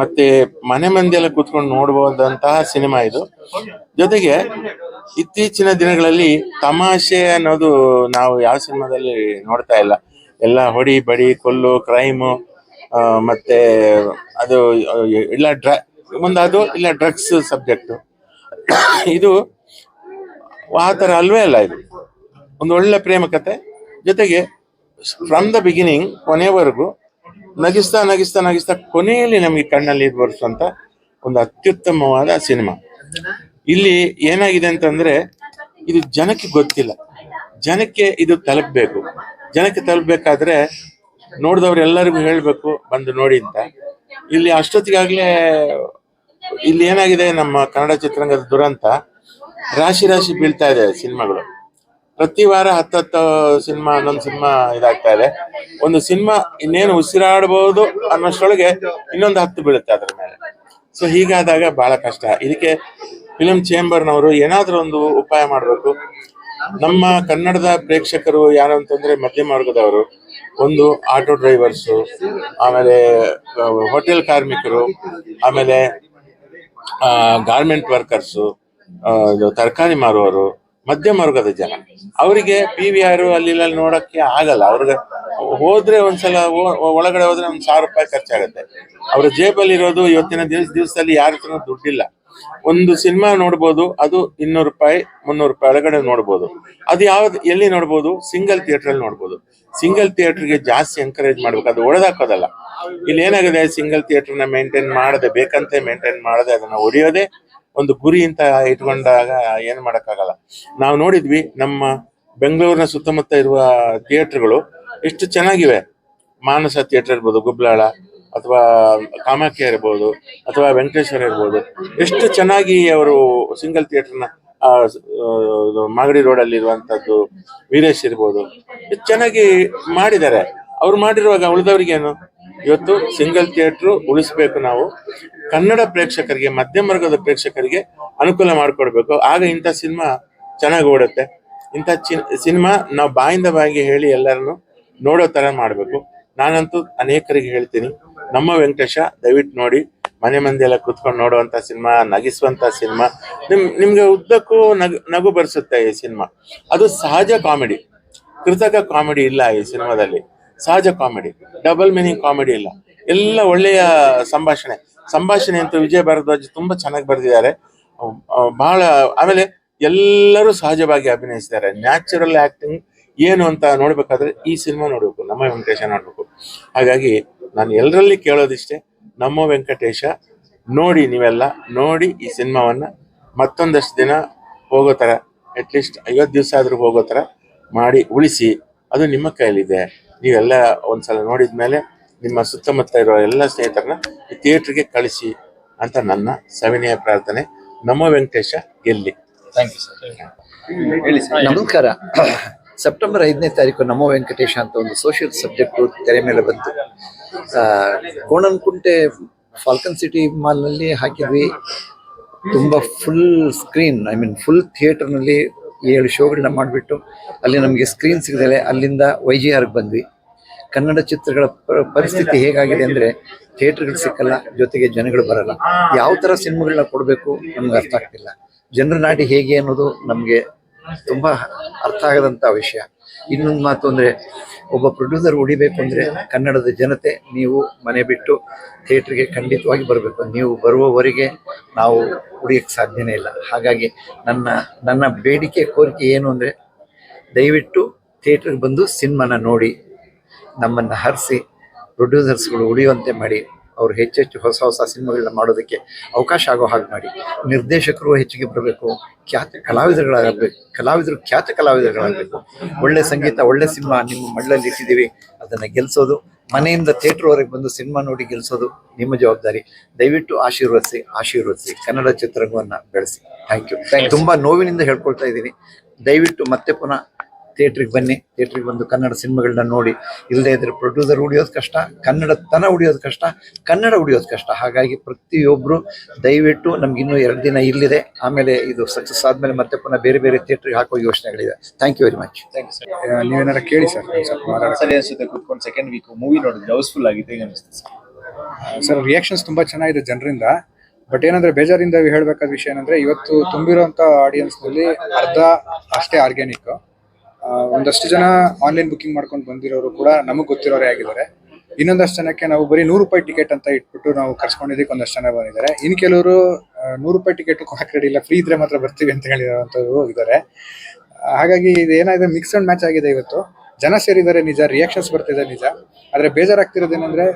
ಮತ್ತೆ ಮನೆ ಮಂದಿಯೆಲ್ಲ ಕೂತ್ಕೊಂಡು ನೋಡಬಹುದಂತಹ ಸಿನಿಮಾ ಇದು. ಜೊತೆಗೆ ಇತ್ತೀಚಿನ ದಿನಗಳಲ್ಲಿ ತಮಾಷೆ ಅನ್ನೋದು ನಾವು ಯಾವ ಸಿನಿಮಾದಲ್ಲಿ ನೋಡ್ತಾ ಇಲ್ಲ. ಎಲ್ಲ ಹೊಡಿ, ಬಡಿ, ಕೊಲ್ಲು, ಕ್ರೈಮು ಮತ್ತೆ ಅದು ಇಲ್ಲ ಡ್ರ ಅದು ಇಲ್ಲ ಡ್ರಗ್ಸ್ ಸಬ್ಜೆಕ್ಟು. ಇದು ಆ ಥರ ಅಲ್ವೇ ಅಲ್ಲ ಇದು? ಒಂದು ಒಳ್ಳೆ ಪ್ರೇಮ ಕತೆ. ಜೊತೆಗೆ ಫ್ರಮ್ ದ ಬಿಗಿನಿಂಗ್ ಕೊನೆವರೆಗೂ ನಗಿಸ್ತಾ ನಗಿಸ್ತಾ ನಗಿಸ್ತಾ ಕೊನೆಯಲ್ಲಿ ನಮಗೆ ಕಣ್ಣಲ್ಲಿ ಇದು ಒಂದು ಅತ್ಯುತ್ತಮವಾದ ಸಿನಿಮಾ. ಇಲ್ಲಿ ಏನಾಗಿದೆ ಅಂತಂದ್ರೆ ಇದು ಜನಕ್ಕೆ ಗೊತ್ತಿಲ್ಲ. ಜನಕ್ಕೆ ಇದು ತಲುಪಬೇಕು. ಜನಕ್ಕೆ ತಲುಪಬೇಕಾದ್ರೆ ನೋಡಿದವ್ರೆಲ್ಲರಿಗೂ ಹೇಳಬೇಕು, ಬಂದು ನೋಡಿ ಅಂತ. ಇಲ್ಲಿ ಅಷ್ಟೊತ್ತಿಗಾಗಲೇ ಇಲ್ಲಿ ಏನಾಗಿದೆ ನಮ್ಮ ಕನ್ನಡ ಚಿತ್ರರಂಗದ ದುರಂತ? ರಾಶಿ ರಾಶಿ ಬೀಳ್ತಾ ಇದೆ ಸಿನಿಮಾಗಳು. ಪ್ರತಿ ವಾರ ಹತ್ತತ್ತು ಸಿನಿಮಾ, ಹನ್ನೊಂದು ಸಿನಿಮಾ ಇದಾಗ್ತಾ ಇದೆ. ಒಂದು ಸಿನಿಮಾ ಇನ್ನೇನು ಉಸಿರಾಡಬಹುದು ಅನ್ನೋಷ್ಟೊಳಗೆ ಇನ್ನೊಂದು ಹತ್ತು ಬೀಳುತ್ತೆ ಅದ್ರ ಮೇಲೆ. ಸೊ ಹೀಗಾದಾಗ ಬಹಳ ಕಷ್ಟ. ಇದಕ್ಕೆ ಫಿಲಂ ಚೇಂಬರ್ನವರು ಏನಾದರೂ ಒಂದು ಉಪಾಯ ಮಾಡಬೇಕು. ನಮ್ಮ ಕನ್ನಡದ ಪ್ರೇಕ್ಷಕರು ಯಾರು ಅಂತಂದ್ರೆ ಮಧ್ಯಮ ವರ್ಗದವರು. ಒಂದು ಆಟೋ ಡ್ರೈವರ್ಸು, ಆಮೇಲೆ ಹೋಟೆಲ್ ಕಾರ್ಮಿಕರು, ಆಮೇಲೆ ಗಾರ್ಮೆಂಟ್ ವರ್ಕರ್ಸು ತರಕಾರಿ ಮಾರುವವರು ಮಧ್ಯಮ ವರ್ಗದ ಜನ. ಅವರಿಗೆ ಪಿ ವಿ ಆರ್ ಅಲ್ಲಿ ನೋಡಕ್ಕೆ ಆಗಲ್ಲ. ಅವ್ರಿಗೆ ಹೋದ್ರೆ ಒಂದ್ಸಲ ಒಳಗಡೆ ಹೋದ್ರೆ ಒಂದ್ ಸಾವಿರ ರೂಪಾಯಿ ಖರ್ಚಾಗುತ್ತೆ. ಅವ್ರ ಜೇಬಲ್ಲಿ ಇರೋದು ಇವತ್ತಿನ ದಿವಸ, ದಿವಸದಲ್ಲಿ ಯಾರ ಹತ್ರ ದುಡ್ಡಿಲ್ಲ. ಒಂದು ಸಿನಿಮಾ ನೋಡ್ಬೋದು, ಅದು ಇನ್ನೂರು ರೂಪಾಯಿ, ಮುನ್ನೂರು ರೂಪಾಯಿ ಒಳಗಡೆ ನೋಡ್ಬೋದು. ಅದು ಯಾವ್ದು, ಎಲ್ಲಿ ನೋಡ್ಬೋದು? ಸಿಂಗಲ್ ಥಿಯೇಟರ್ ಅಲ್ಲಿ ನೋಡ್ಬೋದು. ಸಿಂಗಲ್ ಥಿಯೇಟರ್ಗೆ ಜಾಸ್ತಿ ಎಂಕರೇಜ್ ಮಾಡ್ಬೇಕು. ಅದು ಒಳದಾಕೋದಲ್ಲ ಇಲ್ಲಿ ಏನಾಗಿದೆ ಸಿಂಗಲ್ ಥಿಯೇಟರ್ನ ಮೇಂಟೈನ್ ಮಾಡದೆ, ಬೇಕಂತೆ ಮೇಂಟೈನ್ ಮಾಡದೆ ಅದನ್ನ ಹೊಡೆಯೋದೇ ಒಂದು ಗುರಿ ಅಂತ ಇಟ್ಕೊಂಡಾಗ ಏನ್ ಮಾಡಕ್ಕಾಗಲ್ಲ. ನಾವು ನೋಡಿದ್ವಿ ನಮ್ಮ ಬೆಂಗಳೂರಿನ ಸುತ್ತಮುತ್ತ ಇರುವ ಥಿಯೇಟರ್ಗಳು ಎಷ್ಟು ಚೆನ್ನಾಗಿವೆ. ಮಾನಸ ಥಿಯೇಟರ್ ಇರ್ಬೋದು, ಗುಬ್ಲಾಳ, ಅಥವಾ ಕಾಮಾಖ್ಯ ಇರ್ಬೋದು, ಅಥವಾ ವೆಂಕಟೇಶ್ವರ ಇರ್ಬೋದು. ಎಷ್ಟು ಚೆನ್ನಾಗಿ ಅವರು ಸಿಂಗಲ್ ಥಿಯೇಟರ್ನ ಮಾಗಡಿ ರೋಡ್ ಅಲ್ಲಿ ಇರುವಂತದ್ದು ವೀರೇಶ್ ಇರ್ಬೋದು. ಚೆನ್ನಾಗಿ ಮಾಡಿದ್ದಾರೆ. ಅವ್ರು ಮಾಡಿರುವಾಗ ಉಳಿದವ್ರಿಗೇನು? ಇವತ್ತು ಸಿಂಗಲ್ ಥಿಯೇಟರ್ ಉಳಿಸಬೇಕು ನಾವು. ಕನ್ನಡ ಪ್ರೇಕ್ಷಕರಿಗೆ, ಮಧ್ಯಮ ವರ್ಗದ ಪ್ರೇಕ್ಷಕರಿಗೆ ಅನುಕೂಲ ಮಾಡಿಕೊಡ್ಬೇಕು. ಆಗ ಇಂಥ ಸಿನಿಮಾ ಚೆನ್ನಾಗಿ ಓಡುತ್ತೆ. ಇಂಥ ಸಿನಿಮಾ ನಾವು ಬಾಯಿಂದ ಬಾಯಿಗೆ ಹೇಳಿ ಎಲ್ಲರನ್ನು ನೋಡೋ ಥರ ಮಾಡಬೇಕು. ನಾನಂತೂ ಅನೇಕರಿಗೆ ಹೇಳ್ತೀನಿ. ನಮ್ಮ ವೆಂಕಟೇಶ, ದಯವಿಟ್ಟು ನೋಡಿ, ಮನೆ ಮಂದಿ ಎಲ್ಲ ಕುತ್ಕೊಂಡು ನೋಡುವಂತ ಸಿನಿಮಾ ನಗಿಸುವಂತ ಸಿನಿಮಾ, ನಿಮ್, ನಿಮ್ಗೆ ಉದ್ದಕ್ಕೂ ನಗು ನಗು ಬರ್ಸುತ್ತೆ ಈ ಸಿನಿಮಾ. ಅದು ಸಹಜ ಕಾಮಿಡಿ. ಕೃತಕ ಕಾಮಿಡಿ ಇಲ್ಲ ಈ ಸಿನಿಮಾದಲ್ಲಿ. ಸಹಜ ಕಾಮಿಡಿ ಡಬಲ್ ಮೀನಿಂಗ್ ಕಾಮಿಡಿ ಇಲ್ಲ. ಎಲ್ಲ ಒಳ್ಳೆಯ ಸಂಭಾಷಣೆ. ಸಂಭಾಷಣೆ ಅಂತೂ ವಿಜಯ ಭಾರದ್ವಾಜ್ ತುಂಬಾ ಚೆನ್ನಾಗಿ ಬರೆದಿದ್ದಾರೆ. ಬಹಳ, ಆಮೇಲೆ ಎಲ್ಲರೂ ಸಹಜವಾಗಿ ಅಭಿನಯಿಸಿದ್ದಾರೆ ನ್ಯಾಚುರಲ್ ಆಕ್ಟಿಂಗ್ ಏನು ಅಂತ ನೋಡ್ಬೇಕಾದ್ರೆ ಈ ಸಿನಿಮಾ ನೋಡಬೇಕು, ನಮ್ಮ ವೆಂಕಟೇಶ ನೋಡ್ಬೇಕು. ಹಾಗಾಗಿ ನಾನು ಎಲ್ಲರಲ್ಲಿ ಕೇಳೋದಿಷ್ಟೇ, ನಮ್ಮ ವೆಂಕಟೇಶ ನೋಡಿ ನೀವೆಲ್ಲ ನೋಡಿ ಈ ಸಿನಿಮಾವನ್ನ ಮತ್ತೊಂದಷ್ಟು ದಿನ ಹೋಗೋ ಥರ ಅಟ್ಲೀಸ್ಟ್ ಐವತ್ತು ದಿವಸ ಆದ್ರೂ ಹೋಗೋ ತರ ಮಾಡಿ ಉಳಿಸಿ, ಅದು ನಿಮ್ಮ ಕೈಲಿದೆ ನೀವೆಲ್ಲ ಒಂದ್ಸಲ ನೋಡಿದ ಮೇಲೆ ನಿಮ್ಮ ಸುತ್ತಮುತ್ತ ಇರೋ ಎಲ್ಲ ಸ್ನೇಹಿತರನ್ನ ಈ ಥಿಯೇಟ್ರಿಗೆ ಕಳಿಸಿ ಅಂತ ನನ್ನ ಸವಿನಯ ಪ್ರಾರ್ಥನೆ. ನಮ್ಮ ವೆಂಕಟೇಶ ಎಲ್ಲಿ? ಥ್ಯಾಂಕ್ ಯು ಸರ್ ನಮಸ್ಕಾರ. ಸೆಪ್ಟೆಂಬರ್ ಐದನೇ ತಾರೀಕು ನಮ್ಮ ವೆಂಕಟೇಶ ಅಂತ ಒಂದು ಸೋಷಿಯಲ್ ಸಬ್ಜೆಕ್ಟ್ ತೆರೆ ಮೇಲೆ ಬಂತು. ಆ, ಕೋಣನಕುಂಟೆ ಫಾಲ್ಕನ್ ಸಿಟಿ ಮಾಲ್ನಲ್ಲಿ ಹಾಕಿದ್ವಿ. ತುಂಬ full screen I mean full ಥಿಯೇಟರ್ನಲ್ಲಿ ಏಳು ಶೋಗಳನ್ನ ಮಾಡಿಬಿಟ್ಟು ಅಲ್ಲಿ ನಮಗೆ ಸ್ಕ್ರೀನ್ ಸಿಗದಲೆ ಅಲ್ಲಿಂದ ವೈ ಜಿ ಆರ್ಗೆ ಬಂದ್ವಿ. ಕನ್ನಡ ಚಿತ್ರಗಳ ಪರಿಸ್ಥಿತಿ ಹೇಗಾಗಿದೆ ಅಂದರೆ ಥಿಯೇಟ್ರ್ಗಳು ಸಿಕ್ಕಲ್ಲ, ಜೊತೆಗೆ ಜನಗಳು ಬರಲ್ಲ. ಯಾವ ಥರ ಸಿನಿಮಾಗಳನ್ನ ಕೊಡಬೇಕು ನಮ್ಗೆ ಅರ್ಥ ಆಗ್ತಿಲ್ಲ. ಜನರ ನಾಡಿ ಹೇಗೆ ಅನ್ನೋದು ನಮಗೆ ತುಂಬ ಅರ್ಥ ಆಗದಂಥ ವಿಷಯ. ಇನ್ನೊಂದು ಮಾತು ಅಂದರೆ ಒಬ್ಬ ಪ್ರೊಡ್ಯೂಸರ್ ಉಳಿಬೇಕು ಅಂದರೆ ಕನ್ನಡದ ಜನತೆ, ನೀವು ಮನೆ ಬಿಟ್ಟು ಥಿಯೇಟ್ರಿಗೆ ಖಂಡಿತವಾಗಿ ಬರಬೇಕು. ನೀವು ಬರುವವರೆಗೆ ನಾವು ಉಳಿಯೋಕ್ಕೆ ಸಾಧ್ಯನೇ ಇಲ್ಲ. ಹಾಗಾಗಿ ನನ್ನ ನನ್ನ ಬೇಡಿಕೆ, ಕೋರಿಕೆ ಏನು ಅಂದರೆ ದಯವಿಟ್ಟು ಥಿಯೇಟ್ರಿಗೆ ಬಂದು ಸಿನಿಮಾನ ನೋಡಿ, ನಮ್ಮನ್ನು ಹರಿಸಿ ಪ್ರೊಡ್ಯೂಸರ್ಸ್ಗಳು ಉಳಿಯುವಂತೆ ಮಾಡಿ. ಅವರು ಹೆಚ್ಚೆಚ್ಚು ಹೊಸ ಹೊಸ ಸಿನಿಮಾಗಳನ್ನ ಮಾಡೋದಕ್ಕೆ ಅವಕಾಶ ಆಗೋ ಹಾಗೆ ಮಾಡಿ. ನಿರ್ದೇಶಕರು ಹೆಚ್ಚಿಗೆ ಬರಬೇಕು ಖ್ಯಾತ ಕಲಾವಿದರುಗಳಾಗಬೇಕು ಕಲಾವಿದರು ಖ್ಯಾತ ಕಲಾವಿದರುಗಳಾಗಬೇಕು. ಒಳ್ಳೆ ಸಂಗೀತ ಒಳ್ಳೆ ಸಿನಿಮಾ ನಿಮ್ಮ ಮಳ್ಳಲ್ಲಿ ಇಟ್ಟಿದ್ದೀವಿ ಅದನ್ನು ಗೆಲ್ಲಿಸೋದು ಮನೆಯಿಂದ ಥಿಯೇಟರ್ವರೆಗೆ ಬಂದು ಸಿನಿಮಾ ನೋಡಿ ಗೆಲ್ಲಿಸೋದು ನಿಮ್ಮ ಜವಾಬ್ದಾರಿ. ದಯವಿಟ್ಟು ಆಶೀರ್ವದಿಸಿ ಆಶೀರ್ವದಿಸಿ ಕನ್ನಡ ಚಿತ್ರರಂಗವನ್ನು ಬೆಳೆಸಿ. ಥ್ಯಾಂಕ್ ಯು ತುಂಬ ನೋವಿನಿಂದ ಹೇಳ್ಕೊಳ್ತಾ ಇದ್ದೀನಿ. ದಯವಿಟ್ಟು ಮತ್ತೆ ಪುನಃ ಥಿಯೇಟ್ರಿಗೆ ಬನ್ನಿ. ಥಿಯೇಟ್ರಿಗೆ ಬಂದು ಕನ್ನಡ ಸಿನಿಮಾಗಳನ್ನ ನೋಡಿ. ಇಲ್ಲದೇ ಇದ್ರೆ ಪ್ರೊಡ್ಯೂಸರ್ ಉಳಿಯೋದು ಕಷ್ಟ ಕನ್ನಡ ತನ ಉಳಿಯೋದು ಕಷ್ಟ ಕನ್ನಡ ಉಳಿಯೋದು ಕಷ್ಟ. ಹಾಗಾಗಿ ಪ್ರತಿಯೊಬ್ಬರು ದಯವಿಟ್ಟು ನಮ್ಗೆ ಇನ್ನೂ ಎರಡು ದಿನ ಇಲ್ಲಿದೆ. ಆಮೇಲೆ ಇದು ಸಕ್ಸಸ್ ಆದ್ಮೇಲೆ ಮತ್ತೆ ಪುನಃ ಬೇರೆ ಬೇರೆ ಥಿಯೇಟ್ರಿಗೆ ಹಾಕೋ ಯೋಚನೆಗಳಿದೆ. ಥ್ಯಾಂಕ್ ಯು ವೆರಿ ಮಚ್ ನೀವೇನಾರ ಕೇಳಿ ಸರ್ ಸ್ವಲ್ಪ ಮಾತಾಡಿ ಸರಿ ಅನಿಸುತ್ತೆ? ಕುತ್ಕೊಂಡು ಸೆಕೆಂಡ್ ವೀಕ್ ಮೂವಿ ನೋಡಿದ್ರೆ ಹೌಸ್ಫುಲ್ ಆಗಿದೆ ಸರ್ ರಿಯಾಕ್ಷನ್ಸ್ ತುಂಬಾ ಚೆನ್ನಾಗಿದೆ ಜನರಿಂದ. ಬಟ್ ಏನಂದ್ರೆ ಬೇಜಾರಿಂದ ಹೇಳ್ಬೇಕಾದ ವಿಷಯ ಏನಂದ್ರೆ ಇವತ್ತು ತುಂಬಿರುವಂತ ಆಡಿಯನ್ಸ್ನಲ್ಲಿ ಅರ್ಧ ಅಷ್ಟೇ ಆರ್ಗ್ಯಾನಿಕ್ ಒಂದಷ್ಟು ಜನ ಆನ್ಲೈನ್ ಬುಕಿಂಗ್ ಮಾಡ್ಕೊಂಡು ಬಂದಿರೋರು ಕೂಡ ನಮಗೆ ಗೊತ್ತಿರೋರೇ ಆಗಿದ್ದಾರೆ. ಇನ್ನೊಂದಷ್ಟು ಜನಕ್ಕೆ ನಾವು ಬರೀ ನೂರು ರೂಪಾಯಿ ಟಿಕೆಟ್ ಅಂತ ಇಟ್ಬಿಟ್ಟು ನಾವು ಕರ್ಸ್ಕೊಂಡಿದ್ದಕ್ಕೆ ಒಂದಷ್ಟು ಜನ ಬಂದಿದ್ದಾರೆ. ಇನ್ನು ಕೆಲವರು ನೂರು ರೂಪಾಯಿ ಟಿಕೆಟ್ ಹಾಕಿ ಇಲ್ಲ ಫ್ರೀ ಇದ್ರೆ ಮಾತ್ರ ಬರ್ತೀವಿ ಅಂತ ಹೇಳಿರೋಂಥವ್ರು ಇದ್ದಾರೆ. ಹಾಗಾಗಿ ಇದು ಏನಾಗಿದೆ ಮಿಕ್ಸ್ ಅಂಡ್ ಮ್ಯಾಚ್ ಆಗಿದೆ ಇವತ್ತು. ಜನ ಸೇರಿದ್ದಾರೆ ನಿಜ ರಿಯಾಕ್ಷನ್ಸ್ ಬರ್ತಿದೆ ನಿಜ. ಆದ್ರೆ ಬೇಜಾರಾಗ್ತಿರೋದೇನಂದ್ರೆ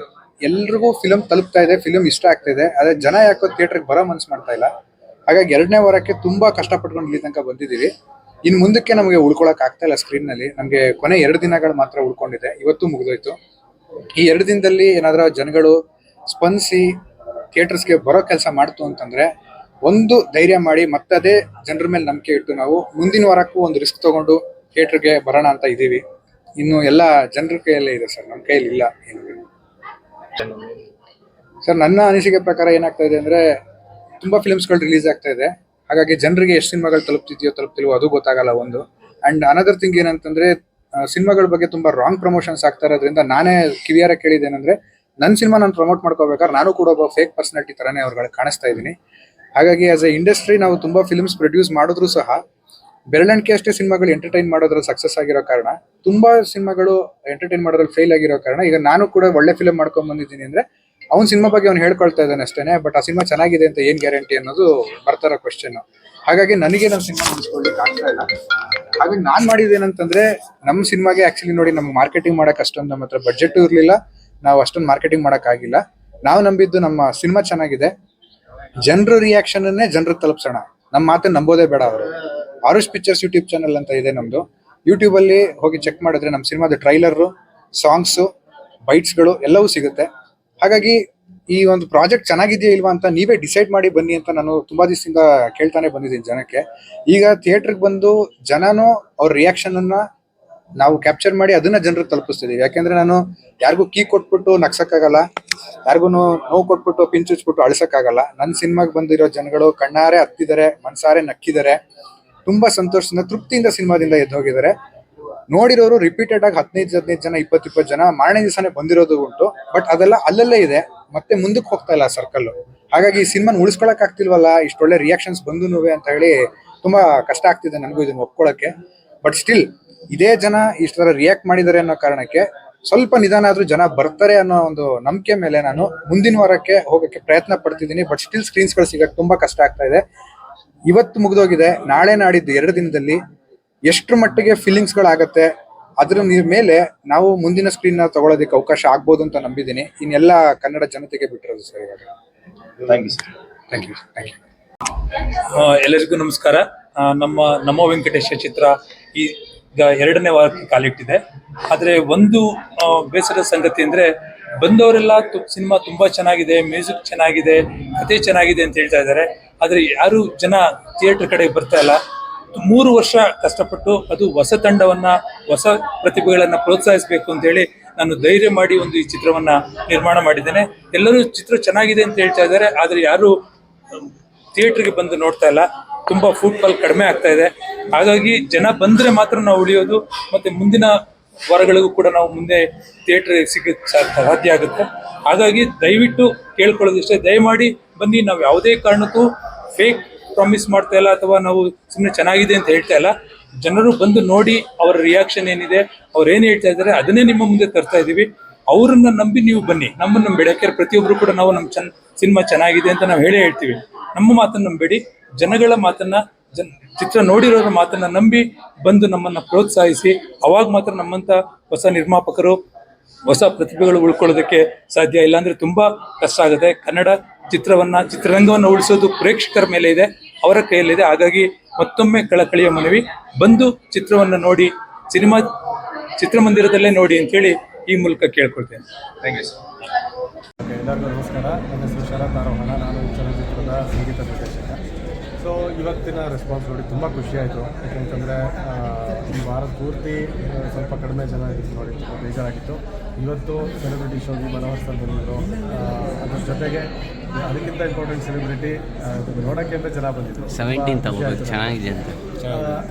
ಎಲ್ರಿಗೂ ಫಿಲಮ್ ತಲುಪ್ತಾ ಇದೆ ಫಿಲಮ್ ಇಷ್ಟ ಆಗ್ತಾ ಇದೆ. ಆದ್ರೆ ಜನ ಯಾಕೋ ಥಿಯೇಟ್ರಿಗೆ ಬರೋ ಮನ್ಸು ಮಾಡ್ತಾ ಇಲ್ಲ. ಹಾಗಾಗಿ ಎರಡನೇ ವಾರಕ್ಕೆ ತುಂಬಾ ಕಷ್ಟಪಟ್ಕೊಂಡು ಇಲ್ಲಿ ತನಕ ಬಂದಿದ್ದೀವಿ. ಇನ್ನು ಮುಂದಕ್ಕೆ ನಮಗೆ ಉಳ್ಕೊಳಕ್ ಆಗ್ತಾ ಇಲ್ಲ ಸ್ಕ್ರೀನ್ನಲ್ಲಿ ನಮಗೆ ಕೊನೆ ಎರಡು ದಿನಗಳು ಮಾತ್ರ ಉಳ್ಕೊಂಡಿದೆ. ಇವತ್ತು ಮುಗಿದೋಯ್ತು. ಈ ಎರಡು ದಿನದಲ್ಲಿ ಏನಾದ್ರೂ ಜನಗಳು ಸ್ಪಂದಿಸಿ ಥಿಯೇಟರ್ಸ್ಗೆ ಬರೋ ಕೆಲಸ ಮಾಡ್ತು ಅಂತಂದ್ರೆ ಒಂದು ಧೈರ್ಯ ಮಾಡಿ ಮತ್ತದೇ ಜನರ ಮೇಲೆ ನಂಬಿಕೆ ಇಟ್ಟು ನಾವು ಮುಂದಿನ ವಾರಕ್ಕೂ ಒಂದು ರಿಸ್ಕ್ ತಗೊಂಡು ಥಿಯೇಟರ್ಗೆ ಬರೋಣ ಅಂತ ಇದೀವಿ ಇನ್ನು ಎಲ್ಲ ಜನರ ಕೈಯಲ್ಲೇ ಇದೆ ಸರ್. ನಮ್ಮ ಕೈಯಲ್ಲಿ ಇಲ್ಲ ಸರ್, ನನ್ನ ಅನಿಸಿಕೆ ಪ್ರಕಾರ ಏನಾಗ್ತಾ ಇದೆ ಅಂದ್ರೆ ತುಂಬಾ ಫಿಲ್ಮ್ಸ್ಗಳು ರಿಲೀಸ್ ಆಗ್ತಾ ಇದೆ. ಹಾಗಾಗಿ ಜನರಿಗೆ ಎಷ್ಟು ಸಿನಿಮಾಗಳು ತಲುಪ್ತಿದೆಯೋ ತಲುಪ್ತಿಲ್ವೋ ಅದು ಗೊತ್ತಾಗಲ್ಲ ಒಂದು. ಅಂಡ್ ಅನದರ್ ಥಿಂಗ್ ಏನಂತಂದ್ರೆ ಸಿನಿಮಾಗಳ ಬಗ್ಗೆ ತುಂಬಾ ರಾಂಗ್ ಪ್ರಮೋಷನ್ಸ್ ಆಗ್ತಾ ಇರೋದ್ರಿಂದ ನಾನೇ ಕಿವಿಯಾರ ಕೇಳಿದ್ದೇನೆಂದ್ರೆ ನನ್ನ ಸಿನಿಮಾ ನಾನು ಪ್ರಮೋಟ್ ಮಾಡ್ಕೋಬೇಕಾದ್ರೆ ನಾನು ಕೂಡ ಒಬ್ಬ ಫೇಕ್ ಪರ್ಸನಾಲಿಟಿ ತರನೇ ಅವ್ರುಗಳಿಗೆ ಕಾಣಿಸ್ತಾ ಇದ್ದೀನಿ. ಹಾಗಾಗಿ ಆಸ್ ಎ ಇಂಡಸ್ಟ್ರಿ ನಾವು ತುಂಬಾ ಫಿಲ್ಮ್ಸ್ ಪ್ರೊಡ್ಯೂಸ್ ಮಾಡಿದ್ರು ಸಹ, ಬೆರಳಣಿಕೆ ಅಷ್ಟೇ ಸಿನಿಮಾಗಳು ಎಂಟರ್ಟೈನ್ ಮಾಡೋದ್ರಲ್ಲಿ ಸಕ್ಸಸ್ ಆಗಿರೋ ಕಾರಣ, ತುಂಬಾ ಸಿನಿಮಾಗಳು ಎಂಟರ್ಟೈನ್ ಮಾಡೋದ್ರಲ್ಲಿ ಫೇಲ್ ಆಗಿರೋ ಕಾರಣ, ಈಗ ನಾನು ಕೂಡ ಒಳ್ಳೆ ಫಿಲಮ್ ಮಾಡ್ಕೊಂಡ್ ಬಂದಿದ್ದೀನಿ ಅಂದ್ರೆ ಅವ್ನ ಸಿನಿಮಾ ಬಗ್ಗೆ ಅವ್ನು ಹೇಳ್ಕೊಳ್ತಾ ಇದ್ದಾನೆ ಅಷ್ಟೇನೆ ಬಟ್ ಆ ಸಿನಿಮಾ ಚೆನ್ನಾಗಿದೆ ಅಂತ ಏನ್ ಗ್ಯಾರಂಟಿ ಅನ್ನೋದು ಬರ್ತಾರ ಕ್ವಶನ್ ಹಾಗಾಗಿ ನನಗೆ ನಮ್ಮ ಸಿನಿಮಾ ಮುಗಿಸ್ಕೊಳ್ಲಿಕ್ಕೆ ಆಗ್ತಾ ಇಲ್ಲ. ಹಾಗಾಗಿ ನಾನ್ ಮಾಡಿದ್ದೇನಂತಂದ್ರೆ ನಮ್ಮ ಸಿನಿಮಾಗೆ ಆಕ್ಚುಲಿ ನೋಡಿ ನಮ್ಗೆ ಮಾರ್ಕೆಟಿಂಗ್ ಮಾಡಕ್ ಅಷ್ಟೊಂದು ನಮ್ಮ ಹತ್ರ ಬಜೆಟ್ ಇರಲಿಲ್ಲ. ನಾವು ಅಷ್ಟೊಂದು ಮಾರ್ಕೆಟಿಂಗ್ ಮಾಡಕ್ ಆಗಿಲ್ಲ. ನಾವು ನಂಬಿದ್ದು ನಮ್ಮ ಸಿನಿಮಾ ಚೆನ್ನಾಗಿದೆ. ಜನರ ರಿಯಾಕ್ಷನ್ ಅನ್ನೇ ಜನರಿಗೆ ತಲುಪಿಸೋಣ. ನಮ್ಮ ಮಾತನ್ನ ನಂಬೋದೇ ಬೇಡ ಅವರು. ಆರುಷ್ ಪಿಕ್ಚರ್ಸ್ ಯೂಟ್ಯೂಬ್ ಚಾನಲ್ ಅಂತ ಇದೆ ನಮ್ದು. ಯೂಟ್ಯೂಬ್ ಅಲ್ಲಿ ಹೋಗಿ ಚೆಕ್ ಮಾಡಿದ್ರೆ ನಮ್ಮ ಸಿನಿಮಾದ ಟ್ರೈಲರ್ ಸಾಂಗ್ಸ್ ಬೈಟ್ಸ್ಗಳು ಎಲ್ಲವೂ ಸಿಗುತ್ತೆ. ಹಾಗಾಗಿ ಈ ಒಂದು ಪ್ರಾಜೆಕ್ಟ್ ಚೆನ್ನಾಗಿದೆಯಾ ಇಲ್ವಾ ಅಂತ ನೀವೇ ಡಿಸೈಡ್ ಮಾಡಿ ಬನ್ನಿ ಅಂತ ನಾನು ತುಂಬಾ ದಿವಸದಿಂದ ಕೇಳ್ತಾನೆ ಬಂದಿದ್ದೀನಿ ಜನಕ್ಕೆ. ಈಗ ಥಿಯೇಟರ್ಗೆ ಬಂದು ಜನನು ಅವ್ರ ರಿಯಾಕ್ಷನ್ ಅನ್ನ ನಾವು ಕ್ಯಾಪ್ಚರ್ ಮಾಡಿ ಅದನ್ನ ಜನರಿಗೆ ತಲುಪಿಸ್ತಿದೀವಿ. ಯಾಕೆಂದ್ರೆ ನಾನು ಯಾರಿಗೂ ಕೀ ಕೊಟ್ಬಿಟ್ಟು ನಗ್ಸಕ್ಕಾಗಲ್ಲ, ಯಾರಿಗೂ ನೋವು ಕೊಟ್ಬಿಟ್ಟು ಪಿಂಚುಚ್ಬಿಟ್ಟು ಅಳ್ಸಕ್ಕಾಗಲ್ಲ. ನನ್ನ ಸಿನಿಮಾಗೆ ಬಂದಿರೋ ಜನಗಳು ಕಣ್ಣಾರೆ ಹತ್ತಿದ್ದಾರೆ ಮನ್ಸಾರೆ ನಕ್ಕಿದ್ದಾರೆ ತುಂಬಾ ಸಂತೋಷದಿಂದ, ತೃಪ್ತಿಯಿಂದ ಸಿನಿಮಾದಿಂದ ಎದ್ದು ಹೋಗಿದ್ದಾರೆ ನೋಡಿರೋರು ರಿಪೀಟೆಡ್ ಆಗಿ ಹದಿನೈದು ಹದಿನೈದು ಜನ, ಇಪ್ಪತ್ತು ಇಪ್ಪತ್ತು ಜನ ಮಾರನೇ ದಿವಸನೇ ಬಂದಿರೋದು ಉಂಟು. ಬಟ್ ಅದೆಲ್ಲ ಅಲ್ಲಲ್ಲೇ ಇದೆ. ಮತ್ತೆ ಮುಂದಕ್ಕೆ ಹೋಗ್ತಾ ಇಲ್ಲ ಸರ್ಕಲ್ ಹಾಗಾಗಿ ಈ ಸಿನಿಮಾನ ಉಳಿಸ್ಕೊಳಕ್ ಆಗ್ತಿಲ್ವಲ್ಲ? ಇಷ್ಟೊಳ್ಳೆ ರಿಯಾಕ್ಷನ್ಸ್ ಬಂದು ಅಂತ ಹೇಳಿ ತುಂಬಾ ಕಷ್ಟ ಆಗ್ತಿದೆ ನನಗೂ ಇದನ್ನ ಒಪ್ಕೊಳ್ಳೋಕೆ ಬಟ್ ಸ್ಟಿಲ್ ಇದೇ ಜನ ಇಷ್ಟರ ರಿಯಾಕ್ಟ್ ಮಾಡಿದ್ದಾರೆ ಅನ್ನೋ ಕಾರಣಕ್ಕೆ ಸ್ವಲ್ಪ ನಿಧಾನ ಆದ್ರೂ ಜನ ಬರ್ತಾರೆ ಅನ್ನೋ ಒಂದು ನಂಬಿಕೆ ಮೇಲೆ ನಾನು ಮುಂದಿನ ವಾರಕ್ಕೆ ಹೋಗಕ್ಕೆ ಪ್ರಯತ್ನ ಪಡ್ತಿದ್ದೀನಿ. ಬಟ್ ಸ್ಟಿಲ್ ಸ್ಕ್ರೀನ್ಸ್ಗಳು ಸಿಗಕ್ಕೆ ತುಂಬಾ ಕಷ್ಟ ಆಗ್ತಾ ಇದೆ. ಇವತ್ತು ಮುಗಿದೋಗಿದೆ. ನಾಳೆ ನಾಡಿದ್ದು ಎರಡು ದಿನದಲ್ಲಿ ಎಷ್ಟ್ರ ಮಟ್ಟಿಗೆ ಫೀಲಿಂಗ್ಸ್ ಗಳಾಗತ್ತೆ ಅದ್ರ ನೀ- ಮೇಲೆ ನಾವು ಮುಂದಿನ ಸ್ಕ್ರೀನ್ ತಗೊಳೋದಕ್ಕೆ ಅವಕಾಶ ಆಗ್ಬೋದು ಅಂತ ನಂಬಿದ್ದೀನಿ. ಇನ್ನೆಲ್ಲ ಕನ್ನಡ ಜನತೆಗೆ ಬಿಟ್ಟಿರೋದು ಸರ್ ಇವಾಗ. Thank you sir thank you thank you ಎಲ್ಲರಿಗೂ ನಮಸ್ಕಾರ. ನಮ್ಮ ನಮ್ಮ ನಮೋ ವೆಂಕಟೇಶ ಚಿತ್ರ ಈಗ ಎರಡನೇ ವಾರಕ್ಕೆ ಕಾಲಿಟ್ಟಿದೆ. ಆದರೆ ಒಂದು ಬೇಸರದ ಸಂಗತಿ ಅಂದ್ರೆ ಬಂದವರೆಲ್ಲ ಸಿನಿಮಾ ತುಂಬಾ ಚೆನ್ನಾಗಿದೆ ಮ್ಯೂಸಿಕ್ ಚೆನ್ನಾಗಿದೆ ಕತೆ ಚೆನ್ನಾಗಿದೆ ಅಂತ ಹೇಳ್ತಾ ಇದ್ದಾರೆ. ಆದರೆ ಯಾರು ಜನ ಥಿಯೇಟರ್ ಕಡೆ ಬರ್ತಾ ಇಲ್ಲ. ಮೂರು ವರ್ಷ ಕಷ್ಟಪಟ್ಟು ಅದು ಹೊಸ ತಂಡವನ್ನು, ಹೊಸ ಪ್ರತಿಭೆಗಳನ್ನ ಪ್ರೋತ್ಸಾಹಿಸಬೇಕು ಅಂತ ಹೇಳಿ ನಾನು ಧೈರ್ಯ ಮಾಡಿ ಒಂದು ಈ ಚಿತ್ರವನ್ನ ನಿರ್ಮಾಣ ಮಾಡಿದ್ದೇನೆ. ಎಲ್ಲರೂ ಚಿತ್ರ ಚೆನ್ನಾಗಿದೆ ಅಂತ ಹೇಳ್ತಾ ಇದ್ದಾರೆ, ಆದರೆ ಯಾರು ಥಿಯೇಟ್ರಿಗೆ ಬಂದು ನೋಡ್ತಾ ಇಲ್ಲ. ತುಂಬಾ ಫುಟ್ಬಾಲ್ ಕಡಿಮೆ ಆಗ್ತಾ ಇದೆ. ಹಾಗಾಗಿ ಜನ ಬಂದ್ರೆ ಮಾತ್ರ ನಾವು ಉಳಿಯೋದು, ಮತ್ತೆ ಮುಂದಿನ ವಾರಗಳಿಗೂ ಕೂಡ ನಾವು ಮುಂದೆ ಥಿಯೇಟರ್ ಸಿಗ ಸಾಧ್ಯ ಆಗುತ್ತೆ. ಹಾಗಾಗಿ ದಯವಿಟ್ಟು ಕೇಳ್ಕೊಳ್ಳೋದಿಷ್ಟೇ. ದಯಮಾಡಿ ಬನ್ನಿ, ನಾವು ಯಾವುದೇ ಕಾರಣಕ್ಕೂ ಫೇಕ್ ಪ್ರಾಮಿಸ್ ಮಾಡ್ತಾ ಇಲ್ಲ ಅಥವಾ ನಾವು ಸುಮ್ಮನೆ ಚೆನ್ನಾಗಿದೆ ಅಂತ ಹೇಳ್ತಾ ಇಲ್ಲ. ಜನರು ಬಂದು ನೋಡಿ ಅವರ ರಿಯಾಕ್ಷನ್ ಏನಿದೆ, ಅವ್ರು ಏನು ಹೇಳ್ತಾ ಇದ್ದಾರೆ ಅದನ್ನೇ ನಿಮ್ಮ ಮುಂದೆ ತರ್ತಾ ಇದ್ದೀವಿ ಅವ್ರನ್ನ ನಂಬಿ ನೀವು ಬನ್ನಿ. ನಮ್ಮನ್ನು ನಂಬೇಡಿ. ಯಾಕೆಂದ್ರೆ ಪ್ರತಿಯೊಬ್ಬರು ಕೂಡ ನಾವು ನಮ್ಮ ಚನ್, ಸಿನಿಮಾ ಚೆನ್ನಾಗಿದೆ ಅಂತ ನಾವು ಹೇಳೇ ಹೇಳ್ತೀವಿ. ನಮ್ಮ ಮಾತನ್ನ ನಂಬೇಡಿ. ಜನಗಳ ಮಾತನ್ನ, ಜನ್, ಚಿತ್ರ ನೋಡಿರೋರ ಮಾತನ್ನ ನಂಬಿ ಬಂದು ನಮ್ಮನ್ನ ಪ್ರೋತ್ಸಾಹಿಸಿ. ಅವಾಗ ಮಾತ್ರ ನಮ್ಮಂತ ಹೊಸ ನಿರ್ಮಾಪಕರು, ಹೊಸ ಪ್ರತಿಭೆಗಳು ಉಳ್ಕೊಳ್ಳೋದಕ್ಕೆ ಸಾಧ್ಯ ಇಲ್ಲಾಂದ್ರೆ ತುಂಬಾ ಕಷ್ಟ ಆಗುತ್ತೆ. ಕನ್ನಡ ಚಿತ್ರವನ್ನ, ಚಿತ್ರರಂಗವನ್ನ ಉಳಿಸೋದು ಪ್ರೇಕ್ಷಕರ ಮೇಲೆ ಇದೆ. ಅವರ ಕೈಯಲ್ಲಿದೆ. ಹಾಗಾಗಿ ಮತ್ತೊಮ್ಮೆ ಕಳಕಳಿಯ ಮನವಿ. ಬಂದು ಚಿತ್ರವನ್ನು ನೋಡಿ, ಸಿನಿಮಾ ಚಿತ್ರಮಂದಿರದಲ್ಲೇ ನೋಡಿ ಅಂತೇಳಿ ಈ ಮೂಲಕ ಕೇಳ್ಕೊಳ್ತೇನೆ. ಥ್ಯಾಂಕ್ ಯು ಸರ್ ಎಲ್ಲರಿಗೂ ನಮಸ್ಕಾರ. ನನ್ನ ಹೆಸರು ಶರತ್ ಆರೋಹಣ. ನಾನು ಚಲನಚಿತ್ರದ ಸಂಗೀತ ನಿರ್ದೇಶಕ. ಸೊ ಇವತ್ತಿನ ರೆಸ್ಪಾನ್ಸ್ ನೋಡಿ ತುಂಬ ಖುಷಿಯಾಯಿತು ಯಾಕಂತಂದರೆ ಈ ವಾರದ ಪೂರ್ತಿ ಸ್ವಲ್ಪ ಕಡಿಮೆ ಜನ ಇದ್ದು ನೋಡಿ ಬೇಜಾರಾಗಿತ್ತು. ಇವತ್ತು ಸೆಲೆಬ್ರಿಟಿ ಶೋಗೆ ಮನೋಹರ್ ಸರ್ ಬಂದಿದ್ದರು ಅದ್ರ ಜೊತೆಗೆ ಅದಕ್ಕಿಂತ ಇಂಪಾರ್ಟೆಂಟ್ ಸೆಲೆಬ್ರಿಟಿ ನೋಡೋಕ್ಕೆ ಅಂತ ಜನ ಬಂದಿದ್ದರು ಸೆವೆಂಟೀನ್ ತಗೋಬೇಕು ಚೆನ್ನಾಗಿದೆ ಅಂತ.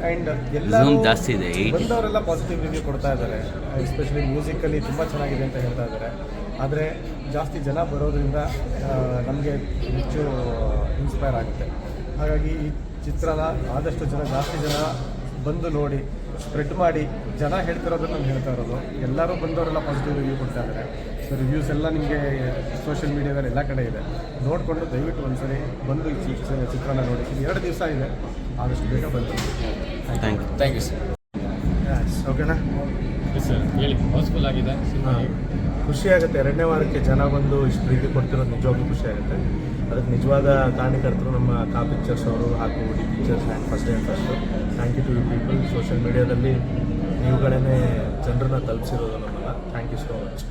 ಆ್ಯಂಡ್ ಎಲ್ಲ ಜಾಸ್ತಿ ಇದೆ, 80. ಬಂದವರೆಲ್ಲ ಪಾಸಿಟಿವ್ ರಿವ್ಯೂ ಕೊಡ್ತಾ ಇದ್ದಾರೆ. ಎಸ್ಪೆಷಲಿ ಮ್ಯೂಸಿಕಲ್ಲಿ ತುಂಬ ಚೆನ್ನಾಗಿದೆ ಅಂತ ಹೇಳ್ತಾ ಇದ್ದಾರೆ. ಆದರೆ ಜಾಸ್ತಿ ಜನ ಬರೋದ್ರಿಂದ ನಮಗೆ ಹೆಚ್ಚು ಇನ್ಸ್ಪೈರ್ ಆಗುತ್ತೆ. ಹಾಗಾಗಿ ಈ ಚಿತ್ರನ ಆದಷ್ಟು ಜನ ಜಾಸ್ತಿ ಜನ ಬಂದು ನೋಡಿ ಸ್ಪ್ರೆಡ್ ಮಾಡಿ ಜನ ಹೇಳ್ತಿರೋದನ್ನ ನಾನು ಹೇಳ್ತಾ ಇರೋದು. ಎಲ್ಲರೂ ಬಂದವರೆಲ್ಲ ಪಾಸಿಟಿವ್ ರಿವ್ಯೂ ಕೊಡ್ತಾ ಇದ್ದಾರೆ ಸೊ ರಿವ್ಯೂಸ್ ಎಲ್ಲ ನಿಮಗೆ ಸೋಷಿಯಲ್ ಮೀಡಿಯಾದಲ್ಲಿ ಎಲ್ಲ ಕಡೆ ಇದೆ. ನೋಡಿಕೊಂಡು ದಯವಿಟ್ಟು ಒಂದ್ಸರಿ ಬಂದು ಈ ಚಿ- ಚಿತ್ರನ ನೋಡಿ. ಇದು ಎರಡು ದಿವಸ ಇದೆ. ಆದಷ್ಟು ಬೇಗ ಬಂದು. Thank you thank you sir ಓಕೆನಾ? ಸರ್ ಹೇಳಿ. ಹೌಸ್ಫುಲ್ ಆಗಿದೆ. ಖುಷಿಯಾಗುತ್ತೆ ಖುಷಿ ಆಗುತ್ತೆ. ಎರಡನೇ ವಾರಕ್ಕೆ ಜನ ಬಂದು ಇಷ್ಟು ಪ್ರೀತಿ ಕೊಡ್ತಿರೋದು ನಿಜವಾಗ್ಲೂ ಖುಷಿ ಆಗುತ್ತೆ. ಅದಕ್ಕೆ ನಿಜವಾದ ಕಾರಣಕರ್ತರು ನಮ್ಮ ಕಾ ಪಿಕ್ಚರ್ಸ್ ಅವರು ಹಾಗೂ D pictures and first and first thank you to you people social ಮೀಡಿಯಾದಲ್ಲಿ ನೀವುಗಳೇ ಜನರನ್ನ ತಲುಪಿಸಿರೋದು ನಮ್ಮನ್ನು thank you so much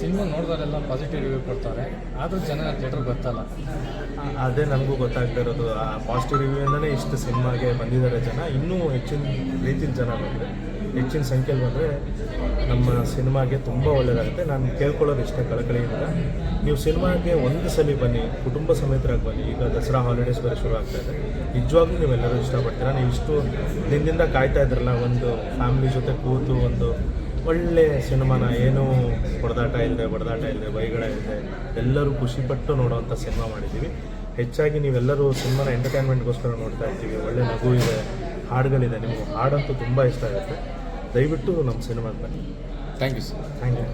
cinema ನೋಡಿದವರೆಲ್ಲ positive review ಕೊಡ್ತಾರೆ. ಆದರೂ ಜನ ಥಿಯೇಟರ್ ಗೊತ್ತಲ್ಲ ಅದೇ ನನಗೂ ಗೊತ್ತಾಗ್ತಾ ಇರೋದು, ಆ ಪಾಸಿಟಿವ್ ರಿವ್ಯೂಯಿಂದಲೇ ಇಷ್ಟು ಸಿನಿಮಾಗೆ ಬಂದಿದ್ದಾರೆ ಜನ. ಇನ್ನೂ ಹೆಚ್ಚಿನ ರೀತಿಯ ಜನ ಬಂದರೆ ಹೆಚ್ಚಿನ ಸಂಖ್ಯೆಯಲ್ಲಿ ಬಂದರೆ ನಮ್ಮ ಸಿನಿಮಾಗೆ ತುಂಬ ಒಳ್ಳೆಯದಾಗುತ್ತೆ ನಾನು ಕೇಳ್ಕೊಳ್ಳೋದು ಇಷ್ಟೇ ಕಳಕಳಿಯಿಂದ ನೀವು ಸಿನಿಮಾಗೆ ಒಂದು ಸಲ ಬನ್ನಿ, ಕುಟುಂಬ ಸಮೇತರಾಗಿ ಬನ್ನಿ. ಈಗ ದಸರಾ ಹಾಲಿಡೇಸ್ ಬೇರೆ ಶುರು ಆಗ್ತಾ ಇದೆ. ನಿಜವಾಗ್ಲೂ ನೀವೆಲ್ಲರೂ ಇಷ್ಟಪಡ್ತೀರಾ? ನೀವು ಇಷ್ಟು ದಿನದಿಂದ ಕಾಯ್ತಾ ಇದ್ರಲ್ಲ, ಒಂದು ಫ್ಯಾಮಿಲಿ ಜೊತೆ ಕೂತು ಒಂದು ಒಳ್ಳೆ ಸಿನಿಮಾನ ಏನೂ ಹೊಡೆದಾಟ ಇಲ್ಲದೆ ಬಡದಾಟ ಇಲ್ಲದೆ ಬೈಗಳ ಇಲ್ಲದೆ ಎಲ್ಲರೂ ಖುಷಿಪಟ್ಟು ನೋಡೋವಂಥ ಸಿನಿಮಾ ಮಾಡಿದ್ದೀವಿ. ಹೆಚ್ಚಾಗಿ ನೀವೆಲ್ಲರೂ ಸಿನಿಮಾನ ಎಂಟರ್ಟೈನ್ಮೆಂಟ್ಗೋಸ್ಕರ ನೋಡ್ತಾ ಇರ್ತೀವಿ. ಒಳ್ಳೆ ನಗು ಇದೆ ಹಾಡುಗಳಿದೆ. ನಿಮಗೆ ಹಾಡಂತೂ ತುಂಬ ಇಷ್ಟ ಆಗುತ್ತೆ. ದಯವಿಟ್ಟು ನಮ್ಮ ಸಿನಿಮಾಗೆ ಬನ್ನಿ. Thank you sir thank you